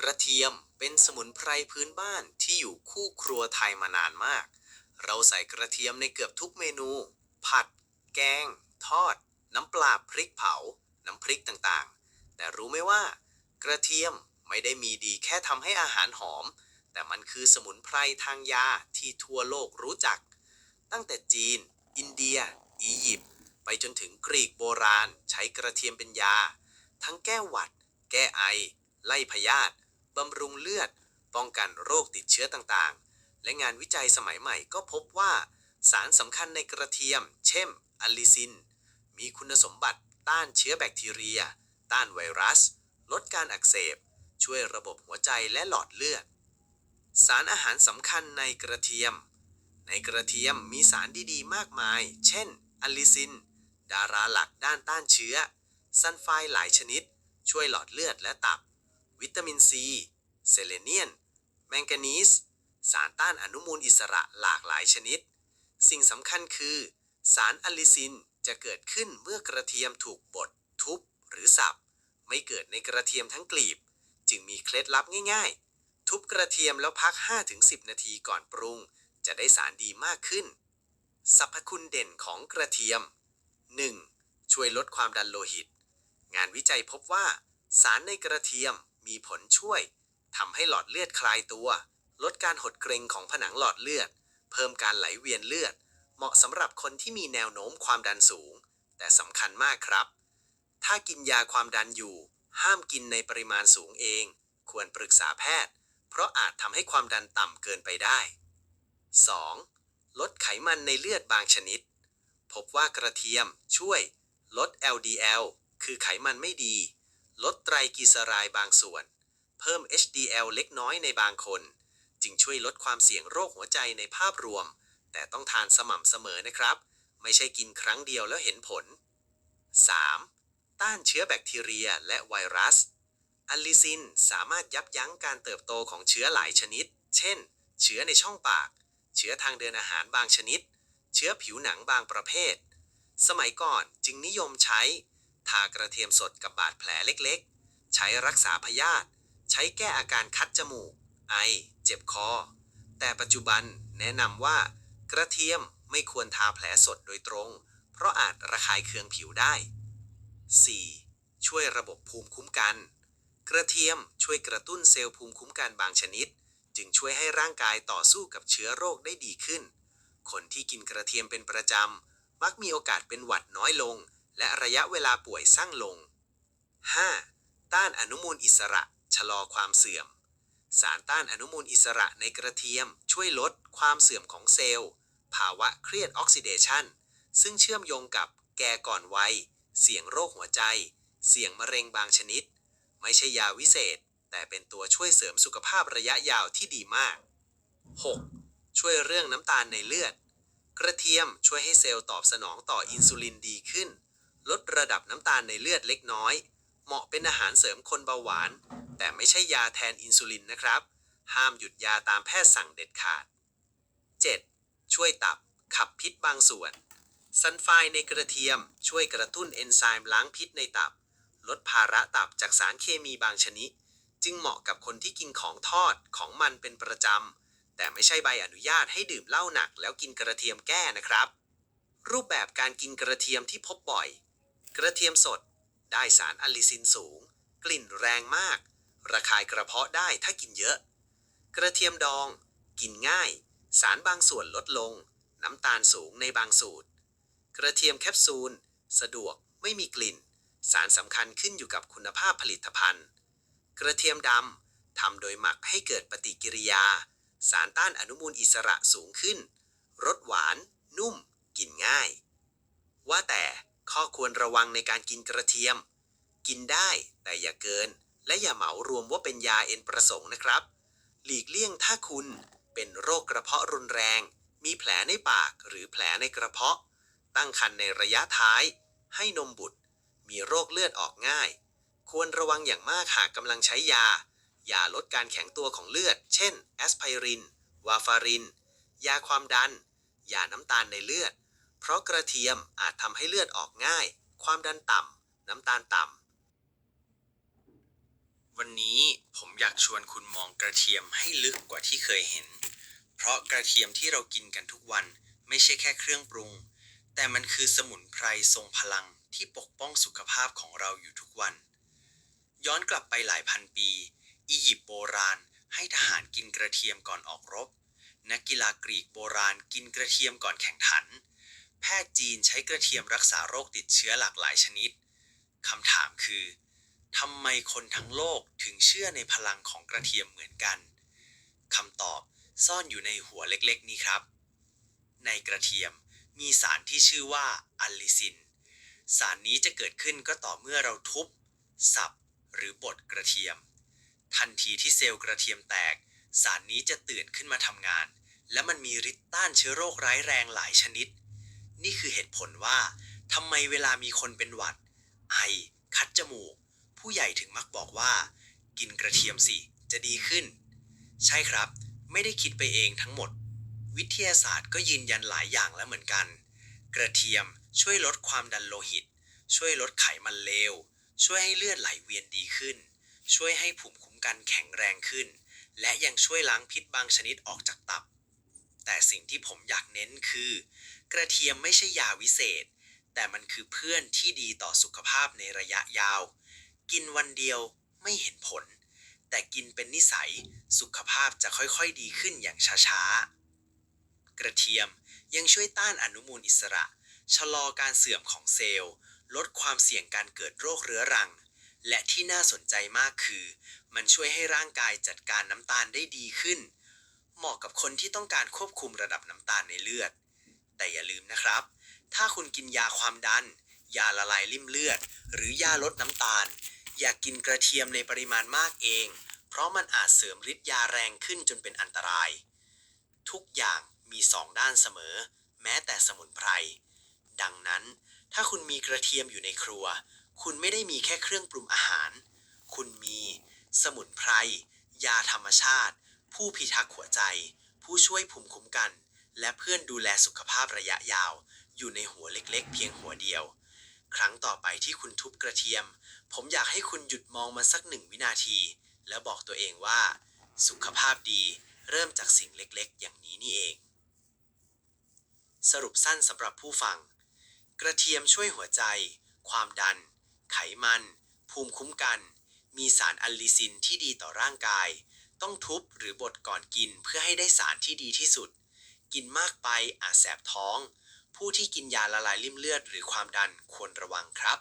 กระเทียมเป็นสมุนไพรพื้นบ้านที่อยู่คู่ครัวไทยมานานมาก เราใส่กระเทียมในเกือบทุกเมนู ผัด แกง ทอด น้ำปลาพริกเผา น้ำพริกต่างๆ แต่รู้ไหมว่า กระเทียมไม่ได้มีดีแค่ทำให้อาหารหอม แต่มันคือสมุนไพรทางยาที่ทั่วโลกรู้จัก ตั้งแต่จีน อินเดีย อียิปต์ไปจนถึงกรีกโบราณใช้กระเทียมเป็นยา ทั้งแก้หวัด แก้ไอ ไล่พยาธิ บำรุงเลือด ป้องกันโรคติดเชื้อต่างๆ และงานวิจัยสมัยใหม่ก็พบว่า สารสำคัญในกระเทียม เช่นอะลิซิน มีคุณสมบัติต้านเชื้อแบคทีเรีย ต้านไวรัส ลดการอักเสบ ช่วยระบบหัวใจและหลอดเลือด สารอาหารสำคัญในกระเทียม ในกระเทียมมีสารดีๆ มากมาย เช่นอะลิซิน ดาราหลักด้านต้านเชื้อซัลไฟหลายชนิด ช่วยหลอดเลือดและตับ วิตามินซี เซเลเนียน แมงกานีส สารต้านอนุมูลอิสระหลากหลายชนิด สิ่งสำคัญคือ สารอะลิซินจะเกิดขึ้นเมื่อกระเทียมถูกบด ทุบ หรือสับ ไม่เกิดในกระเทียมทั้งกลีบ จึงมีเคล็ดลับง่ายๆ ทุบกระเทียมแล้วพัก 5-10 นาทีก่อนปรุง จะได้สารดีมากขึ้น สรรพคุณเด่นของกระเทียม 1. ช่วยลดความดันโลหิต งานวิจัยพบว่า สารในกระเทียม มีผลช่วยทำให้หลอดเลือดคลายตัว ลดการหดเกร็งของผนังหลอดเลือด เพิ่มการไหลเวียนเลือด เหมาะสำหรับคนที่มีแนวโน้มความดันสูง แต่สำคัญมากครับ ถ้ากินยาความดันอยู่ ห้ามกินในปริมาณสูงเอง ควรปรึกษาแพทย์ เพราะอาจทำให้ความดันต่ำเกินไปได้ 2. ลดไขมันในเลือดบางชนิด พบว่ากระเทียมช่วย ลด LDL คือไขมันไม่ดี ลดไตรกลีเซอไรด์บางส่วน เพิ่ม HDL เล็กน้อยในบางคน จึงช่วยลดความเสี่ยงโรคหัวใจในภาพรวม แต่ต้องทานสม่ำเสมอนะครับ ไม่ใช่กินครั้งเดียวแล้วเห็นผล 3. ต้านเชื้อแบคทีเรียและไวรัสอะลิซินสามารถยับยั้งการเติบโตของเชื้อหลายชนิด เช่น เชื้อในช่องปาก เชื้อทางเดินอาหารบางชนิด เชื้อผิวหนังบางประเภท สมัยก่อนจึงนิยมใช้ ทากระเทียมสดกับบาดแผลเล็กๆ ใช้รักษาพยาธิ ใช้แก้อาการคัดจมูก ไอ เจ็บคอ แต่ปัจจุบันแนะนำว่า กระเทียมไม่ควรทาแผลสดโดยตรง เพราะอาจระคายเคืองผิวได้ 4. ช่วยระบบภูมิคุ้มกัน กระเทียมช่วยกระตุ้นเซลล์ภูมิคุ้มกันบางชนิด จึงช่วยให้ร่างกายต่อสู้กับเชื้อโรคได้ดีขึ้น คนที่กินกระเทียมเป็นประจำ มักมีโอกาสเป็นหวัดน้อยลง และระยะเวลาป่วยสั้นลง 5. ต้านอนุมูลอิสระ ชะลอความเสื่อม สารต้านอนุมูลอิสระในกระเทียม ช่วยลดความเสื่อมของเซลล์ ภาวะเครียดออกซิเดชันซึ่งเชื่อมโยงกับแก่ก่อนวัย เสี่ยงโรคหัวใจ เสี่ยงมะเร็งบางชนิด ไม่ใช่ยาวิเศษ แต่เป็นตัวช่วยเสริมสุขภาพระยะยาวที่ดีมาก 6. ช่วยเรื่องน้ำตาลในเลือด กระเทียมช่วยให้เซลล์ตอบสนองต่ออินซูลินดีขึ้น ลดระดับน้ำตาลในเลือดเล็กน้อย เหมาะเป็นอาหารเสริมคนเบาหวาน แต่ไม่ใช่ยาแทนอินซูลินนะครับ ห้ามหยุดยาตามแพทย์สั่งเด็ดขาด 7. ช่วยตับขับพิษบางส่วน ซัลไฟในกระเทียม ช่วยกระตุ้นเอนไซม์ล้างพิษในตับ ลดภาระตับจากสารเคมีบางชนิด จึงเหมาะกับคนที่กินของทอดของมันเป็นประจำ แต่ไม่ใช่ใบอนุญาตให้ดื่มเหล้าหนักแล้วกินกระเทียมแก้นะครับ รูปแบบการกินกระเทียมที่พบบ่อย กระเทียมสด ได้สารอะลิซินสูง กลิ่นแรงมาก ระคายกระเพาะได้ถ้ากินเยอะ กระเทียมดอง กินง่าย สารบางส่วนลดลง น้ำตาลสูงในบางสูตร กระเทียมแคปซูล สะดวกไม่มีกลิ่น สารสำคัญขึ้นอยู่กับคุณภาพผลิตภัณฑ์ กระเทียมดำทำโดยหมักให้เกิดปฏิกิริยา สารต้านอนุมูลอิสระสูงขึ้นรสหวาน นุ่ม กินง่าย ว่าแต่ ข้อควรระวังในการกินกระเทียม กินได้แต่อย่าเกิน และอย่าเหมารวมว่าเป็นยาเอ็นประสงค์นะครับ หลีกเลี่ยงถ้าคุณเป็นโรคกระเพาะรุนแรง มีแผลในปากหรือแผลในกระเพาะ ตั้งครรภ์ในระยะท้าย ให้นมบุตร มีโรคเลือดออกง่าย ควรระวังอย่างมากหากกำลังใช้ยายาลดการแข็งตัวของเลือด เช่น แอสไพริน วาฟาริน ยาความดัน ยาน้ำตาลในเลือด เพราะกระเทียมอาจทำให้เลือดออกง่าย ความดันต่ำน้ำตาลต่ำวันนี้ผมอยากชวนคุณมองกระเทียมให้ลึกกว่าที่เคยเห็น เพราะกระเทียมที่เรากินกันทุกวันไม่ใช่แค่เครื่องปรุง แต่มันคือสมุนไพรทรงพลังที่ปกป้องสุขภาพของเราอยู่ทุกวัน ย้อนกลับไปหลายพันปี อียิปต์โบราณให้ทหารกินกระเทียมก่อนออกรบ นักกีฬากรีกโบราณกินกระเทียมก่อนแข่งขัน แพทย์จีนใช้กระเทียมรักษาโรคติดเชื้อหลากหลายชนิดคำถามคือทำไมคนทั้งโลกถึงเชื่อในพลังของกระเทียมเหมือนกันคำตอบซ่อนอยู่ในหัวเล็กๆ นี้ครับ ในกระเทียมมีสารที่ชื่อว่าอัลลิซิน สารนี้จะเกิดขึ้นก็ต่อเมื่อเราทุบ สับ หรือบดกระเทียม ทันทีที่เซลล์กระเทียมแตก สารนี้จะตื่นขึ้นมาทำงาน และมันมีฤทธิ์ต้านเชื้อโรคร้ายแรงหลายชนิด นี่คือเหตุผลว่าทำไมเวลามีคนเป็นหวัด ไอ คัดจมูก ผู้ใหญ่ถึงมักบอกว่า กินกระเทียมสิจะดีขึ้น ใช่ครับ ไม่ได้คิดไปเองทั้งหมด วิทยาศาสตร์ก็ยืนยันหลายอย่างแล้วเหมือนกัน กระเทียมช่วยลดความดันโลหิต ช่วยลดไขมันเลว ช่วยให้เลือดไหลเวียนดีขึ้น ช่วยให้ภูมิคุ้มกันแข็งแรงขึ้น และยังช่วยล้างพิษบางชนิดออกจากตับ แต่สิ่งที่ผมอยากเน้นคือ กระเทียมไม่ใช่ยาวิเศษ แต่มันคือเพื่อนที่ดีต่อสุขภาพในระยะยาว กินวันเดียวไม่เห็นผล แต่กินเป็นนิสัยสุขภาพจะค่อยๆดีขึ้นอย่างช้าๆ กระเทียมยังช่วยต้านอนุมูลอิสระ ชะลอการเสื่อมของเซลล์ ลดความเสี่ยงการเกิดโรคเรื้อรัง และที่น่าสนใจมากคือ มันช่วยให้ร่างกายจัดการน้ำตาลได้ดีขึ้น เหมาะกับคนที่ต้องการควบคุมระดับน้ำตาลในเลือด แต่อย่าลืมนะครับ ถ้าคุณกินยาความดัน ยาละลายริ่มเลือด หรือยาลดน้ำตาล อย่ากกินกระเทียมในปริมาณมากเอง เพราะมันอาจเสริมฤทธิ์ยาแรงขึ้นจนเป็นอันตราย ทุกอย่างมีสองด้านเสมอ แม้แต่สมุนไพร ดังนั้น ถ้าคุณมีกระเทียมอยู่ในครัว คุณไม่ได้มีแค่เครื่องปรุงอาหาร คุณมีสมุนไพร ยาธรรมชาติ ผู้พิทักษ์หัวใจ ผู้ช่วยภูมิคุ้มกัน และเพื่อนดูแลสุขภาพระยะยาว อยู่ในหัวเล็กๆ เพียงหัวเดียว ครั้งต่อไปที่คุณทุบกระเทียม ผมอยากให้คุณหยุดมองมันสักหนึ่งวินาที แล้วบอกตัวเองว่า สุขภาพดีเริ่มจากสิ่งเล็กๆ อย่างนี้นี่เอง สรุปสั้นสำหรับผู้ฟัง กระเทียมช่วยหัวใจ ความดัน ไขมัน ภูมิคุ้มกัน มีสารอัลลิซินที่ดีต่อร่างกาย ต้องทุบหรือบดก่อนกินเพื่อให้ได้สารที่ดีที่สุด กินมากไปอาจแสบท้อง ผู้ที่กินยาละลายริ่มเลือดหรือความดันควรระวังครับ